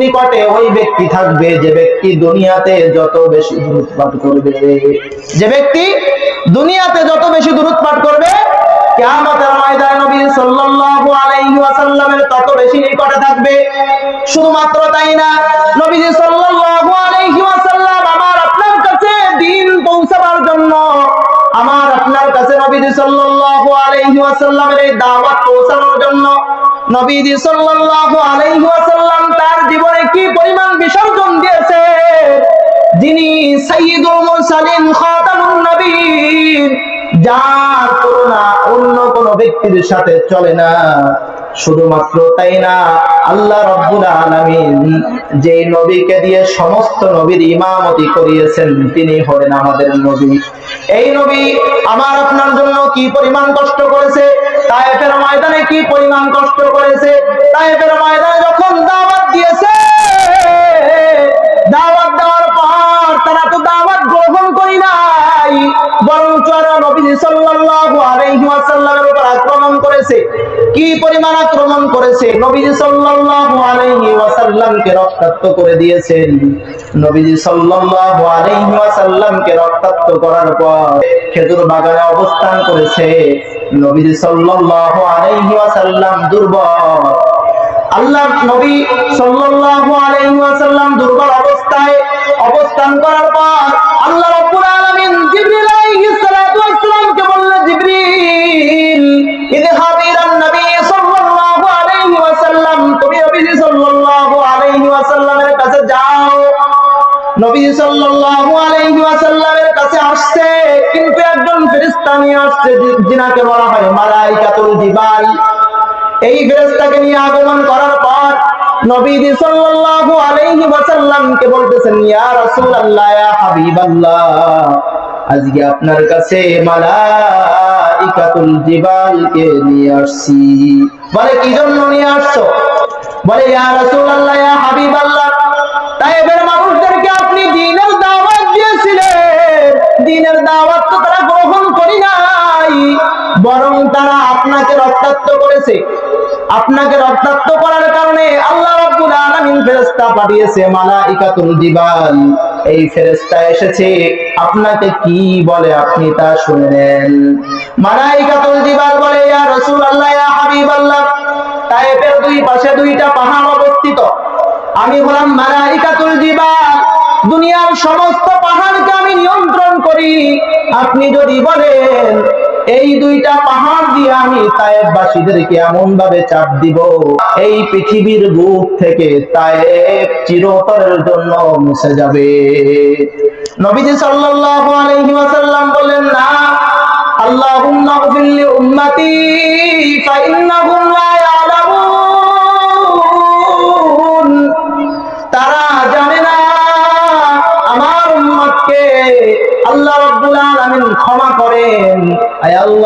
নিকটে ওই ব্যক্তি থাকবে, যে ব্যক্তি দুনিয়াতে যত বেশি দূরত পাঠ করবে। যে ব্যক্তি দুনিয়াতে যত বেশি দূরত পাঠ করবে, কিয়ামতের ময়দানে নবী সাল্লাল্লাহু আলাইহি ওয়াসাল্লামের তত বেশি নিকটে থাকবে। শুধুমাত্র তাই না নবীজি সাল্লাল্লাহু আলাইহি ওয়াসাল্লাম আমার আপনার কাছে দিন পৌঁছাবার জন্য, আমার আপনার কাছে নবীজি সাল্লাল্লাহু আলাইহি ওয়াসাল্লামের এই দাওয়াত পৌঁছানোর জন্য নবীজি সাল্লাল্লাহু আলাইহি ওয়াসাল্লাম জীবনে কি পরিমাণ বিসর্জন দিয়েছে? যিনি মুরসালিন, খাতামুন নবীন যার তুলনা অন্য কোন ব্যক্তির সাথে চলে না। শুধুমাত্র তাই না, আল্লাহ রব্বুল যে নবীকে দিয়ে সমস্ত নবীর ইমামতি করিয়েছেন, তিনি হলেন আমাদের নবী। এই নবী আমার আপনার জন্য কি পরিমাণ কষ্ট তায়েফের ময়দানে কি পরিমাণ কষ্ট করেছে? তাইফের ময়দানে যখন দাওয়াত দিয়েছে, দাওয়াত দেওয়ার পর তারা তো দাওয়াত গ্রহণ করি নাই। বরং চরণ অভিজিৎ সাল্লাল্লাহু আলাইহি করেছে? কি পরিমাণ আক্রমণ করেছে? নবীজি সাল্লাল্লাহু আলাইহি ওয়াসাল্লামকে রক্তাক্ত করে দিয়েছেন। নবীজি সাল্লাল্লাহু আলাইহি ওয়াসাল্লামকে রক্তাক্ত করার পর খেজুর বাগানে অবস্থান করেছে। নবীজি সাল্লাল্লাহু আলাইহি ওয়াসাল্লাম দুর্বল। আল্লাহ নবী সাল্লাল্লাহু আলাইহি ওয়াসাল্লাম দুর্বল অবস্থায় অবস্থান করার পর ওয়াসাল্লামের কাছে যাও। নবী সাল্লাল্লাহু আলাইহি ওয়াসাল্লামের কাছে আসছে। কিন্তু একজন ফেরেশতা আসছে যিনাকে বলা হয় মালাইকাতুল জিবাল। এই ফেরেশতাকে নিয়ে আগমন করার পর নবীজি সাল্লাল্লাহু আলাইহি ওয়াসাল্লামকে বলতেছেন, ইয়া রাসূলুল্লাহ, ইয়া হাবিবাল্লাহ, আজকে আপনার কাছে মালাইকাতুল জিবালকে নিয়ে আসছি। বলে, কি জন্য নিয়ে আসছো? বলে, ইয়া রাসূলুল্লাহ, ইয়া হাবিবাল্লাহ, তাইবের মানুষদেরকে আপনি দ্বীনের দাওয়াত দিয়েছিলেন। দ্বীনের দাওয়াত তো তারা গ্রহণ করি নাই, বরং তারা আপনাকে রক্তাক্ত করেছে। আপনাকে রক্তাক্ত করার কারণে আল্লাহ রাব্বুল আলামিন ফেরেশতা পাঠিয়েছে, মালাইকাতুল জিবাল। এই ফেরেশতা এসেছে, আপনাকে কি বলে আপনি তা শুনে নেন। মালাইকাতুল জিবাল বলে, ইয়া রাসূলুল্লাহ, ইয়া হাবিবাল্লাহ তায়েফের দুই পাশে দুইটা পাহাড় অবস্থিত। আমি হলাম মালাইকাতুল জিবাল। দুনিয়ার সমস্ত পাহাড়কে আমি নিয়ন্ত্রণ করি। আপনি যদি বলেন, এই দুইটা পাহাড় দিয়ে আমি তায়েববাসীদেরকে এমন ভাবে চাপ দিব, এই পৃথিবীর বুক থেকে তায়েব চিরতরের জন্য মুছে যাবে। নবীজি সাল্লাল্লাহু আলাইহি ওয়াসাল্লাম বলেন, না, আল্লাহুম্মা গফির লি উম্মতি, ফাইন্নাহুম লা ইয়ালামুন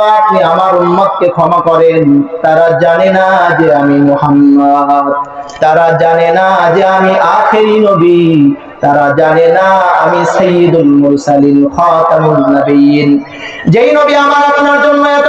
আল্লাহ, আপনি আমার উম্মতকে ক্ষমা করেন। তারা জানে না যে আমি মোহাম্মদ। তারা জানে না যে আমি আখেরি নবী। তারা জানে না আমি সৈয়দুল মুরসালিন, খাতামুন নবীন। যেই নবী আমার আপনার জন্য এত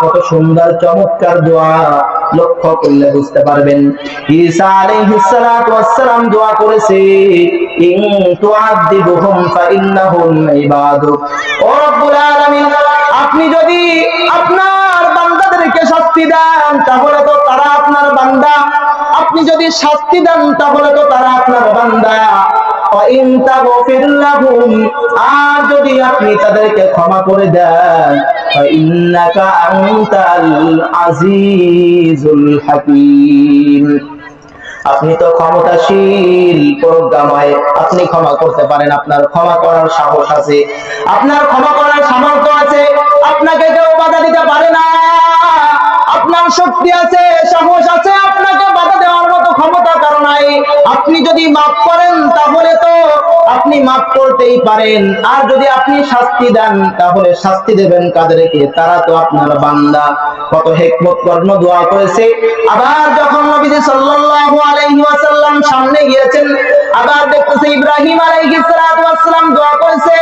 কত সুন্দর, চমৎকার দোয়া, লক্ষ্য করলে বুঝতে পারবেন। দোয়া করেছে আপনি যদি আপনার বান্দাদেরকে শাস্তি দেন, তাহলে তো তারা আপনার বান্দা। আপনি যদি শাস্তি দেন, তাহলে তো তারা আপনার বান্দা। আর যদি আপনি তাদেরকে ক্ষমা করে দেন আপনি তো ক্ষমতাশীল প্রজ্ঞাময়, আপনি ক্ষমা করতে পারেন। আপনার ক্ষমা করার সাহস আছে। আপনার ক্ষমা করার সামর্থ্য আছে। আপনাকে কেউ বাধা দিতে পারে না। আপনার শক্তি আছে, সাহস আছে আপনাকে যদি মাফ করেন, তাহলে তো আপনি মাফ করতেই পারেন। আর যদি আপনি শাস্তি দেন, তাহলে শাস্তি দেবেন কাদেরকে? তারা তো আপনার বান্দা। কত হেকমত কর্ম দোয়া করেছে। আবার যখন নবীজি সাল্লাল্লাহু আলাইহি ওয়াসাল্লাম সামনে গিয়েছেন, আবার দেখতেছে ইব্রাহিম আলাইহিস সালাতু ওয়াসসালাম দোয়া করেছে,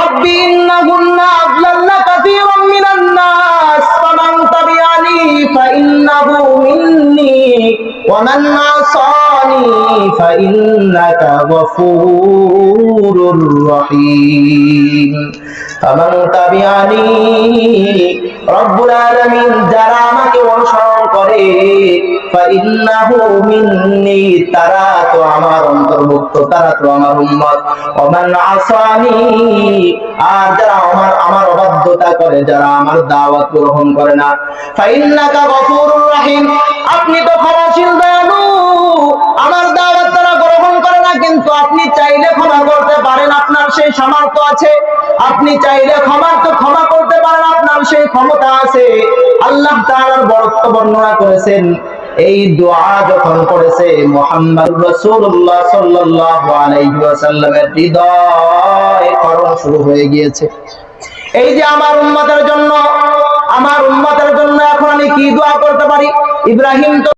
রব্বি ইন্নাহুন্না আদলাল্না কাসীরাম মিনান নাস, ফামান তাবিআনি, ফাইন্নাহু মিন্নি, ওয়া মান আসানি ফাইন্নাকা গফুরুর রহিম। ফামান তাবিআনি রব্বুল যারা আমাকে অনুসরণ করে তারা তো আমার অন্তর্ভুক্ত, তারা তো আমার উম্মত। ওমান আসানি, আর যারা আমার আমার অবাধ্যতা করে, যারা আমার দাওয়াত গ্রহণ করে না। ফাইন্নাকা গফুরুর রহিম, আপনি তো ক্ষমাশীল দয়ালু আমার দাওয়াত তারা গ্রহণ করে না, কিন্তু আপনি চাইলে ক্ষমা করতে পারেন, আপনার সেই সামর্থ্য আছে। আপনি চাইলে ক্ষমা, তো ক্ষমা করতে পারেন, আপনার সেই ক্ষমতা আছে। আল্লাহ তাআলার বরত্ব বর্ণনা করেছেন এই দোয়া যখন করেছে মোহাম্মদ রসুল্লাহ সাল্লাহ আলাইসাল্লামের হৃদয় করণ শুরু হয়ে গিয়েছে। এই যে আমার উম্মতের জন্য, আমার উম্মতের জন্য এখন আমি কি দোয়া করতে পারি? ইব্রাহিম তো